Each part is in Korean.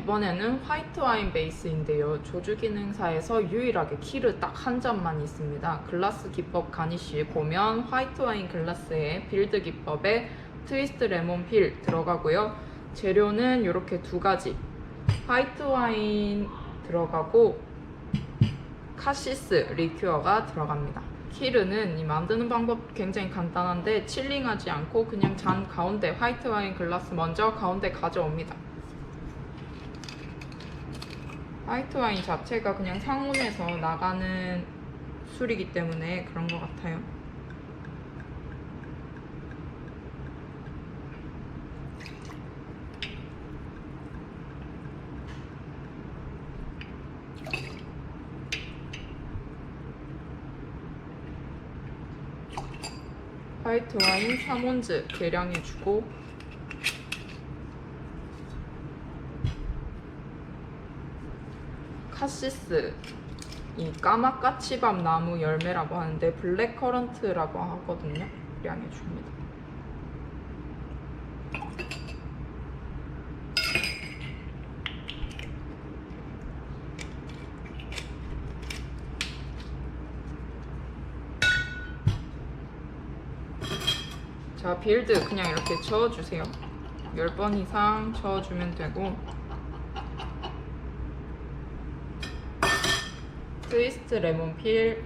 이번에는 화이트 와인 베이스인데요. 조주 기능사에서 유일하게 키를 딱한 잔만 있습니다. 글라스 기법 가니쉬에 보면 화이트 와인 글라스에 빌드 기법에 트위스트 레몬 필 들어가고요. 재료는 이렇게 두 가지. 화이트 와인 들어가고 카시스 리큐어가 들어갑니다. 키르는 이 만드는 방법 굉장히 간단한데 칠링하지 않고 그냥 잔 가운데 화이트 와인 글라스 먼저 가운데 가져옵니다. 화이트 와인 자체가 그냥 상온에서 나가는 술이기 때문에 그런 것 같아요. 화이트 와인 3온즈 계량해주고 카시스 이 까마까치밤 나무 열매라고 하는데 블랙커런트라고 하거든요. 계량해줍니다. 자, 빌드 그냥 이렇게 저어주세요. 10번 이상 저어주면 되고 트위스트 레몬 필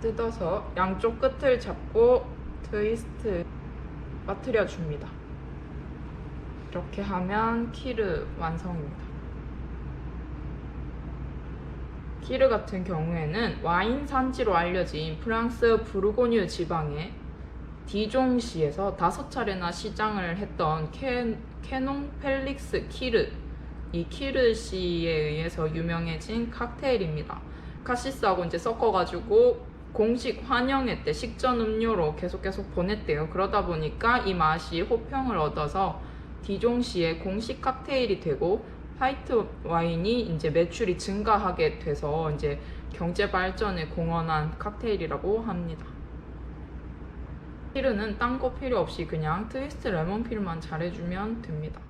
뜯어서 양쪽 끝을 잡고 트위스트 빠뜨려 줍니다. 이렇게 하면 키르 완성입니다. 키르 같은 경우에는 와인 산지로 알려진 프랑스 부르고뉴 지방의 디종시에서 다섯 차례나 시장을 했던 캐, 캐논 펠릭스 키르 이 키르 씨에 의해서 유명해진 칵테일입니다. 카시스하고 이제 섞어가지고 공식 환영회 때 식전 음료로 계속 계속 보냈대요. 그러다 보니까 이 맛이 호평을 얻어서 디종시의 공식 칵테일이 되고 화이트 와인이 이제 매출이 증가하게 돼서 이제 경제 발전에 공헌한 칵테일이라고 합니다. 필은 딴거 필요 없이 그냥 트위스트 레몬 필만 잘해주면 됩니다.